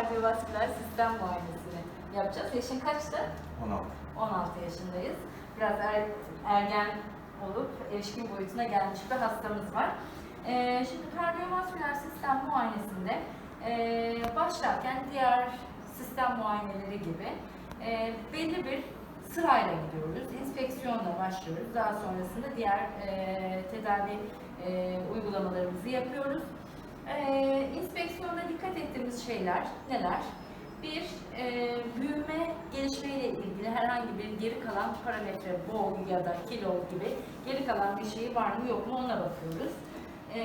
kardiyovasküler sistem muayenesini yapacağız. Yaşın kaçtı? 16. 16 yaşındayız. Biraz er- ergen olup erişkin boyutuna gelmiş bir hastamız var. Ee, şimdi kardiyovasküler sistem muayenesinde e, başlarken diğer sistem muayeneleri gibi e, belli bir sırayla gidiyoruz. İnspeksiyonla başlıyoruz. Daha sonrasında diğer e, tedavi e, uygulamalarımızı yapıyoruz. E, inspeksiyonda dikkat ettiğimiz şeyler neler? Bir, e, büyüme, gelişmeyle ilgili herhangi bir geri kalan parametre, boy ya da kilo gibi geri kalan bir şey var mı yok mu ona bakıyoruz. E,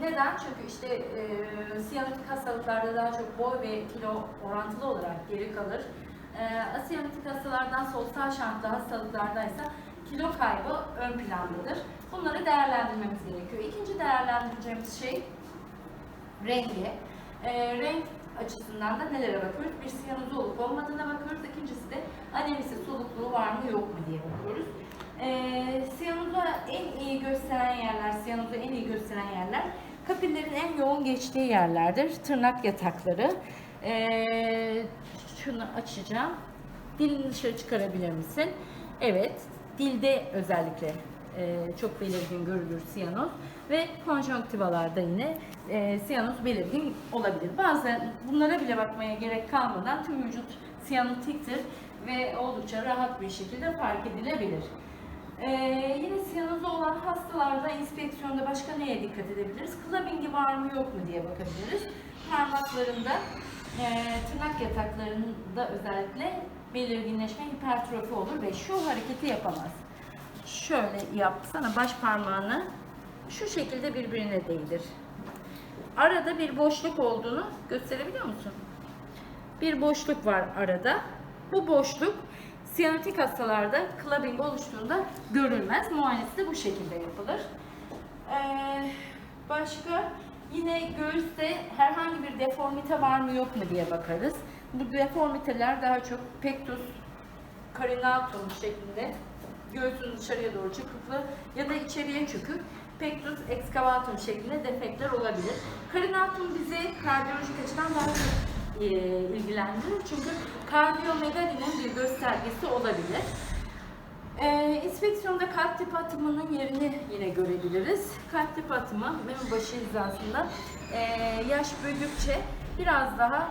neden? Çünkü işte e, siyanotik hastalıklarda daha çok boy ve kilo orantılı olarak geri kalır. E, asiyanotik hastalardan sol sağ şantlı hastalıklardaysa kilo kaybı ön plandadır. Bunları değerlendirmemiz gerekiyor. İkinci değerlendireceğimiz şey rengi. E, renk açısından da nelere bakıyoruz? Bir siyanozu olup olmadığına bakıyoruz. İkincisi de anemisi, solukluğu var mı yok mu diye bakıyoruz. E, siyanozu en iyi gösteren yerler, siyanozu en iyi gösteren yerler kapillerin en yoğun geçtiği yerlerdir. Tırnak yatakları. E, şunu açacağım. Dilini dışarı çıkarabilir misin? Evet. Dilde özellikle e, çok belirgin görülür siyanoz ve konjonktivalarda yine e, siyanoz belirgin olabilir. Bazen bunlara bile bakmaya gerek kalmadan tüm vücut siyanotiktir ve oldukça rahat bir şekilde fark edilebilir. E, yine siyanozu olan hastalarda inspeksiyonda başka neye dikkat edebiliriz? Clubbing'i var mı yok mu diye bakabiliriz. Parmaklarında, e, tırnak yataklarında özellikle belirginleşme hipertrofi olur ve şu hareketi yapamaz şöyle yapsana baş parmağını şu şekilde birbirine değdir. Arada bir boşluk olduğunu gösterebiliyor musun? Bir boşluk var arada. Bu boşluk siyanotik hastalarda clubbing oluştuğunda görülmez. Muayenesi de bu şekilde yapılır. Ee, başka yine göğüste herhangi bir deformite var mı yok mu diye bakarız. Bu deformiteler daha çok pectus carinatum şeklinde göğsün dışarıya doğru çıkıklı ya da içeriye çökük pectus excavatum şeklinde defektler olabilir. Carinatum bize kardiyolojik açıdan daha çok e, ilgilendirir çünkü kardiyomegalinin bir göstergesi olabilir. E, inspeksiyonda kalp tip atımının yerini yine görebiliriz. Kalp tip atımı meme başı hizasında e, yaş büyüdükçe biraz daha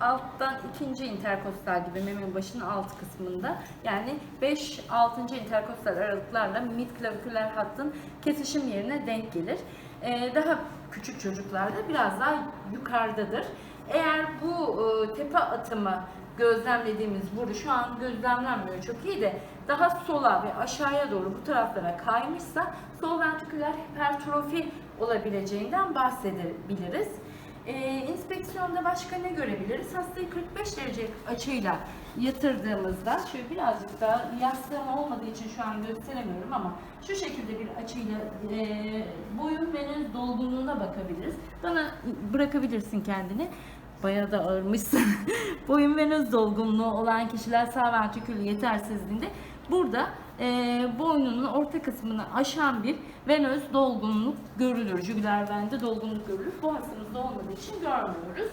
alttan ikinci interkostal gibi memenin başının alt kısmında yani 5-6. interkostal aralıklarla mid klaviküler hattın kesişim yerine denk gelir. Ee, daha küçük çocuklarda biraz daha yukarıdadır. Eğer bu e, tepe atımı gözlemlediğimiz burada şu an gözlemlenmiyor çok iyi de daha sola ve aşağıya doğru bu taraflara kaymışsa sol ventriküler hipertrofi olabileceğinden bahsedebiliriz. Ee, inspeksiyonda başka ne görebiliriz? Hastayı 45 derece açıyla yatırdığımızda şöyle birazcık daha yastığım olmadığı için şu an gösteremiyorum ama şu şekilde bir açıyla e, boyun ve dolgunluğuna bakabiliriz. Bana bırakabilirsin kendini. Bayağı da ağırmışsın. boyun ve dolgunluğu olan kişiler sağ ventrikül yetersizliğinde burada e, boynunun orta kısmını aşan bir venöz dolgunluk görülür. Jugüler vende dolgunluk görülür. Bu hastamızda olmadığı için görmüyoruz.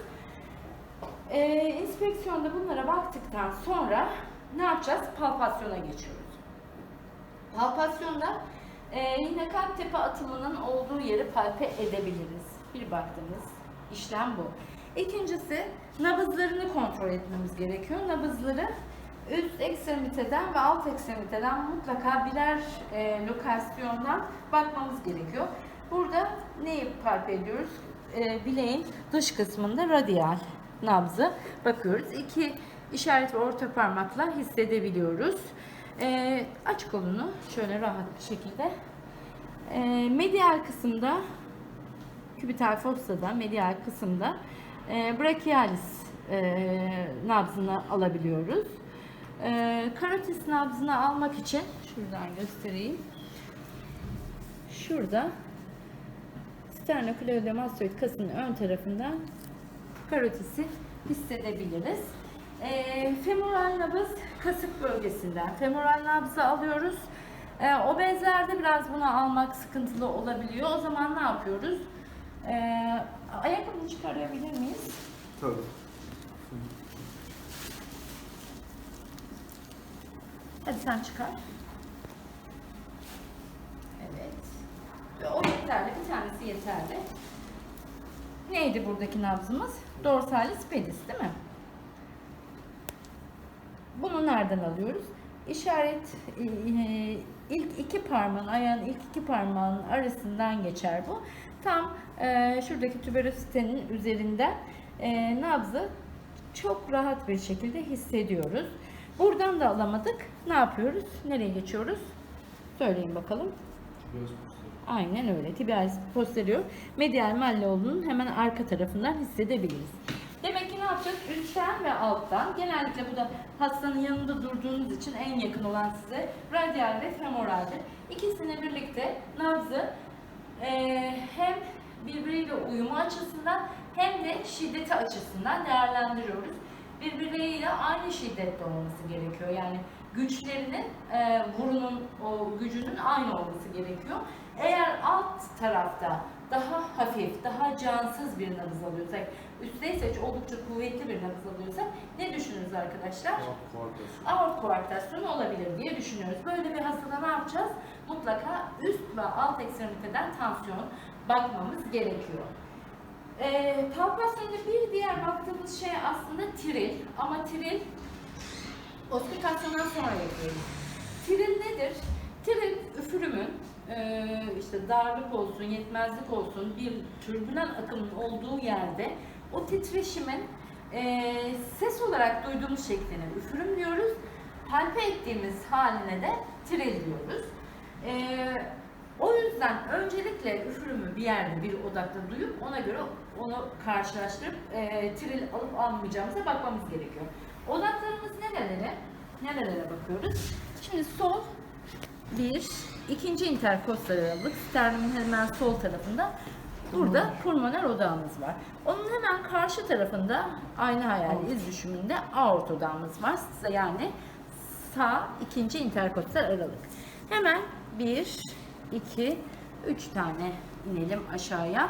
E, inspeksiyonda bunlara baktıktan sonra ne yapacağız? Palpasyona geçiyoruz. Palpasyonda e, yine kalp tepe atımının olduğu yeri palpe edebiliriz. Bir baktığımız işlem bu. İkincisi nabızlarını kontrol etmemiz gerekiyor. Nabızları üst ekstremiteden ve alt ekstremiteden mutlaka birer e, lokasyondan bakmamız gerekiyor. Burada neyi palpe ediyoruz? E, bileğin dış kısmında radyal nabzı bakıyoruz. İki işaret ve orta parmakla hissedebiliyoruz. E, aç kolunu şöyle rahat bir şekilde. E, medial kısımda kübital fossa'da, medial kısımda e, brachialis e, nabzını alabiliyoruz. E, karotis nabzını almak için şuradan göstereyim. Şurada sternokleodemostoid kasının ön tarafından karotisi hissedebiliriz. E, femoral nabız kasık bölgesinden. Femoral nabzı alıyoruz. E, obezlerde biraz bunu almak sıkıntılı olabiliyor. O zaman ne yapıyoruz? E, ayakkabını çıkarabilir miyiz? Tabii. Hadi sen çıkar. Evet. Ve O yeterli. Bir tanesi yeterli. Neydi buradaki nabzımız? Dorsalis pedis değil mi? Bunu nereden alıyoruz? İşaret e, e, ilk iki parmağın, ayağın ilk iki parmağın arasından geçer bu. Tam e, şuradaki tüberositenin üzerinden e, nabzı çok rahat bir şekilde hissediyoruz. Buradan da alamadık. Ne yapıyoruz? Nereye geçiyoruz? Söyleyin bakalım. Aynen öyle. Tibialis posterior medial malleolunun hemen arka tarafından hissedebiliriz. Demek ki ne yapacağız? Üstten ve alttan. Genellikle bu da hastanın yanında durduğunuz için en yakın olan size radial ve femoraldir. İkisini birlikte nabzı eee, hem birbiriyle uyumu açısından hem de şiddeti açısından değerlendiriyoruz. Birbirleriyle aynı şiddette olması gerekiyor. Yani güçlerinin, e, vurunun, o gücünün aynı olması gerekiyor. Eğer alt tarafta daha hafif, daha cansız bir nabız alıyorsak, üstte ise oldukça kuvvetli bir nabız alıyorsak ne düşünürüz arkadaşlar? aort koarktasyonu olabilir diye düşünüyoruz. Böyle bir hastada ne yapacağız? Mutlaka üst ve alt ekstremiteden tansiyon bakmamız gerekiyor. Ee, palpasyonda bir diğer baktığımız şey aslında tiril ama tiril ospitasyondan sonra yapıyoruz. Tiril nedir? Tiril üfürümün e, işte darlık olsun, yetmezlik olsun bir türbülen akımın olduğu yerde o titreşimin e, ses olarak duyduğumuz şekline üfürüm diyoruz. Palpe ettiğimiz haline de tiril diyoruz. E, o yüzden öncelikle üfürümü bir yerde bir odakta duyup ona göre onu karşılaştırıp e, tiril alıp almayacağımıza bakmamız gerekiyor. Odaklarımız nerelere? Nerelere bakıyoruz? Şimdi sol bir, ikinci interkostal aralık, sternumun hemen sol tarafında burada pulmoner odağımız var. Onun hemen karşı tarafında aynı hayal iz düşümünde aort odağımız var. Yani sağ ikinci interkostal aralık. Hemen bir, iki, üç tane inelim aşağıya.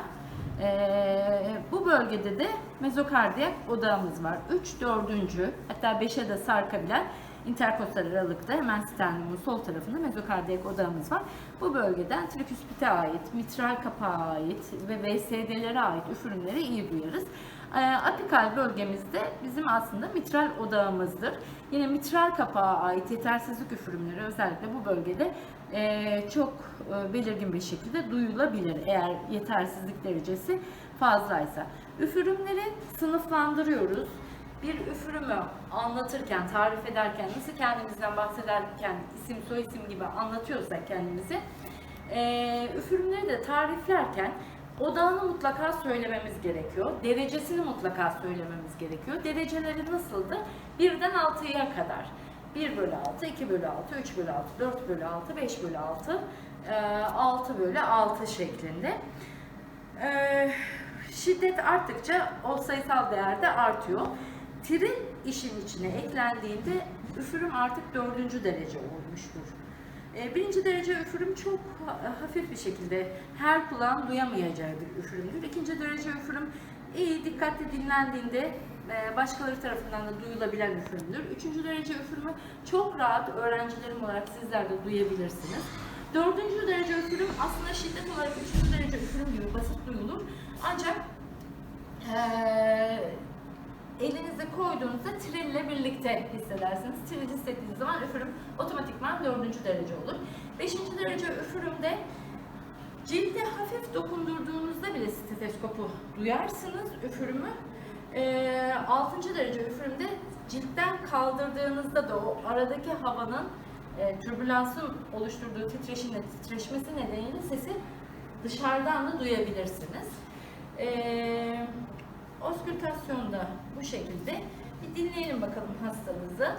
Ee, bu bölgede de mezokardiyak odağımız var. 3, 4. hatta 5'e de sarkabilen interkostal aralıkta hemen sternumun sol tarafında mezokardiyak odağımız var. Bu bölgeden triküspite ait, mitral kapağa ait ve VSD'lere ait üfürümleri iyi duyarız. Ee, apikal bölgemizde bizim aslında mitral odağımızdır. Yine mitral kapağa ait yetersizlik üfürümleri özellikle bu bölgede e, çok e, belirgin bir şekilde duyulabilir eğer yetersizlik derecesi fazlaysa. Üfürümleri sınıflandırıyoruz. Bir üfürümü anlatırken, tarif ederken, nasıl kendimizden bahsederken isim, soyisim gibi anlatıyorsak kendimizi, e, üfürümleri de tariflerken odağını mutlaka söylememiz gerekiyor. Derecesini mutlaka söylememiz gerekiyor. Dereceleri nasıldı? 1'den 6'ya kadar. 1 bölü 6, 2 bölü 6, 3 bölü 6, 4 bölü 6, 5 bölü 6, e, 6 bölü 6 şeklinde. E, şiddet arttıkça o sayısal değerde artıyor. Tril işin içine eklendiğinde üfürüm artık dördüncü derece olmuştur. E, Birinci derece üfürüm çok ha- hafif bir şekilde her kulağın duyamayacağı bir üfürümdür. İkinci derece üfürüm iyi dikkatli dinlendiğinde e, başkaları tarafından da duyulabilen üfürümdür. Üçüncü derece üfürümü çok rahat öğrencilerim olarak sizler de duyabilirsiniz. Dördüncü derece üfürüm aslında şiddet olarak üçüncü derece üfürüm gibi basit duyulur. Ancak eee elinize koyduğunuzda trille birlikte hissedersiniz. Tril hissettiğiniz zaman üfürüm otomatikman dördüncü derece olur. Beşinci derece üfürümde cilde hafif dokundurduğunuzda bile stetoskopu duyarsınız üfürümü. Ee, altıncı derece üfürümde ciltten kaldırdığınızda da o aradaki havanın e, türbülansın oluşturduğu titreşimle titreşmesi nedeniyle sesi dışarıdan da duyabilirsiniz. Ee, Oskültasyonda bu şekilde. Bir dinleyelim bakalım hastamızı.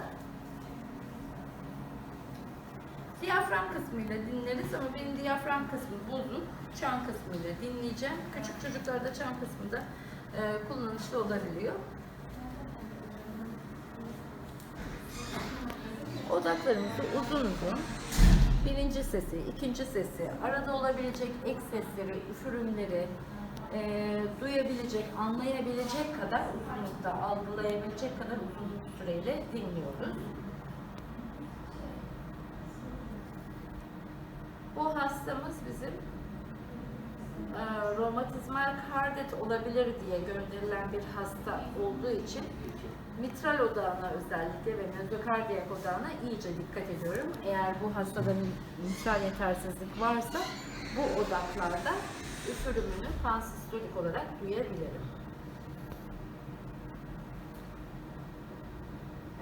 Diyafram kısmıyla dinleriz ama benim diyafram kısmı bozuk. Çan kısmıyla dinleyeceğim. Küçük çocuklarda çan kısmı da e, kullanışlı olabiliyor. Odaklarımızı uzun uzun birinci sesi, ikinci sesi, arada olabilecek ek sesleri, üfürümleri, e, duyabilecek, anlayabilecek kadar uzunlukta, algılayabilecek kadar uzun süreyle dinliyoruz. Bu hastamız bizim e, romatizmal kardet olabilir diye gönderilen bir hasta olduğu için mitral odağına özellikle ve mezokardiyak odağına iyice dikkat ediyorum. Eğer bu hastada mi- mitral yetersizlik varsa bu odaklarda üfürümünü pansistolik olarak duyabilirim.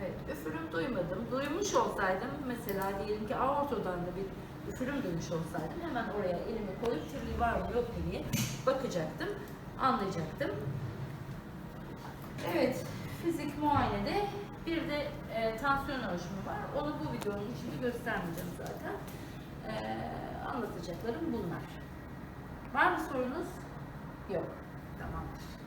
Evet, üfürüm duymadım. Duymuş olsaydım mesela diyelim ki aortodan da bir üfürüm duymuş olsaydım hemen oraya elimi koyup kirli var mı yok mu diye bakacaktım, anlayacaktım. Evet, fizik muayenede bir de e, tansiyon ölçümü var. Onu bu videonun içinde göstermeyeceğim zaten. E, anlatacaklarım bunlar. Var mı sorunuz? Yok. Tamamdır.